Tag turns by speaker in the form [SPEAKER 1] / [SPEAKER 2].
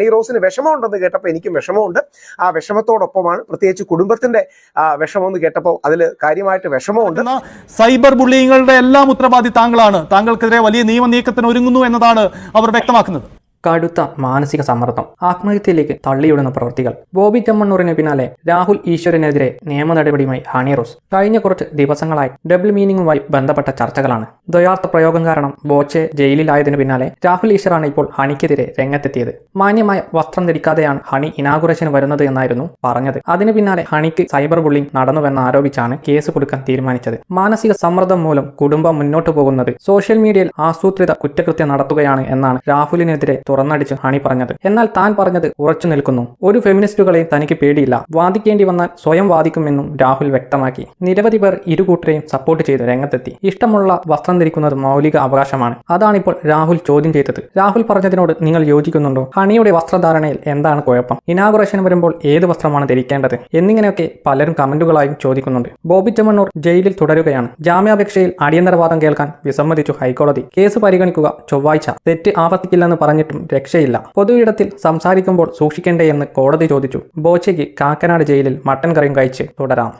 [SPEAKER 1] Honey റോസിന് വിഷമമുണ്ടെന്ന് കേട്ടപ്പോൾ എനിക്കും വിഷമമുണ്ട്. ആ വിഷമത്തോടൊപ്പമാണ് പ്രത്യേകിച്ച് കുടുംബത്തിന്റെ ആ, വിഷമമെന്ന് കേട്ടപ്പോൾ അതിൽ കാര്യമായിട്ട് വിഷമമുണ്ട്.
[SPEAKER 2] സൈബർ ബുള്ളിങ്ങളുടെ എല്ലാം ഉത്തരവാദി താങ്കളാണ്. താങ്കൾക്കെതിരെ വലിയ നിയമ നീക്കത്തിന് ഒരുങ്ങുന്നു എന്നതാണ് അവർ വ്യക്തമാക്കുന്നത്.
[SPEAKER 3] കടുത്ത മാനസിക സമ്മർദ്ദം ആത്മഹത്യയിലേക്ക് തള്ളിയിടുന്ന പ്രവൃത്തികൾ. ബോബി ചെമ്മണ്ണൂറിന് പിന്നാലെ രാഹുൽ ഈശ്വരനെതിരെ നിയമ നടപടിയുമായി ഹണി റോസ്. കഴിഞ്ഞ കുറച്ച് ദിവസങ്ങളായി ഡബിൾ മീനിങ്ങുമായി ബന്ധപ്പെട്ട ചർച്ചകളാണ്. ദ്വയാർത്ഥ പ്രയോഗം കാരണം ബോച്ചെ ജയിലിലായതിനു പിന്നാലെ രാഹുൽ ഈശ്വറാണ് ഇപ്പോൾ ഹണിക്കെതിരെ രംഗത്തെത്തിയത്. മാന്യമായ വസ്ത്രം ധരിക്കാതെയാണ് ഹണി ഇനാഗുറേഷന് വരുന്നത് എന്നായിരുന്നു പറഞ്ഞത്. അതിനു പിന്നാലെ ഹണിക്ക് സൈബർ ബുള്ളിംഗ് നടന്നുവെന്ന് ആരോപിച്ചാണ് കേസ് കൊടുക്കാൻ തീരുമാനിച്ചത്. മാനസിക സമ്മർദ്ദം മൂലം കുടുംബം മുന്നോട്ട് പോകുന്നത് സോഷ്യൽ മീഡിയയിൽ ആസൂത്രിത കുറ്റകൃത്യം നടത്തുകയാണ് എന്നാണ് രാഹുലിനെതിരെ തുറന്നടിച്ച് ഹണി പറഞ്ഞത്. എന്നാൽ താൻ പറഞ്ഞത് ഉറച്ചു നിൽക്കുന്നു. ഒരു ഫെമിനിസ്റ്റുകളെയും തനിക്ക് പേടിയില്ല. വാദിക്കേണ്ടി വന്നാൽ സ്വയം വാദിക്കുമെന്നും രാഹുൽ വ്യക്തമാക്കി. നിരവധി പേർ ഇരുകൂട്ടരെയും സപ്പോർട്ട് ചെയ്ത് രംഗത്തെത്തി. ഇഷ്ടമുള്ള വസ്ത്രം ധരിക്കുന്നത് മൗലിക അവകാശമാണ്. അതാണിപ്പോൾ രാഹുൽ ചോദ്യം ചെയ്തത്. രാഹുൽ പറഞ്ഞതിനോട് നിങ്ങൾ യോജിക്കുന്നുണ്ടോ? ഹണിയുടെ വസ്ത്രധാരണയിൽ എന്താണ് കുഴപ്പം? ഇനാഗുറേഷൻ വരുമ്പോൾ ഏത് വസ്ത്രമാണ് ധരിക്കേണ്ടത്? എന്നിങ്ങനെയൊക്കെ പലരും കമന്റുകളായും ചോദിക്കുന്നുണ്ട്. ബോബി ചെമ്മണ്ണൂർ ജയിലിൽ തുടരുകയാണ്. ജാമ്യാപേക്ഷയിൽ അടിയന്തരവാദം കേൾക്കാൻ വിസമ്മതിച്ചു ഹൈക്കോടതി. കേസ് പരിഗണിക്കുക ചൊവ്വാഴ്ച. തെറ്റ് ആവർത്തിക്കില്ലെന്ന് പറഞ്ഞിട്ടും രക്ഷയില്ല. പൊതുയിടത്തിൽ സംസാരിക്കുമ്പോൾ സൂക്ഷിക്കേണ്ടേ എന്ന് കോടതി ചോദിച്ചു. ബോച്ചയ്ക്ക് കാക്കനാട് ജയിലിൽ മട്ടൻ കറിയും കഴിച്ച് തുടരാം.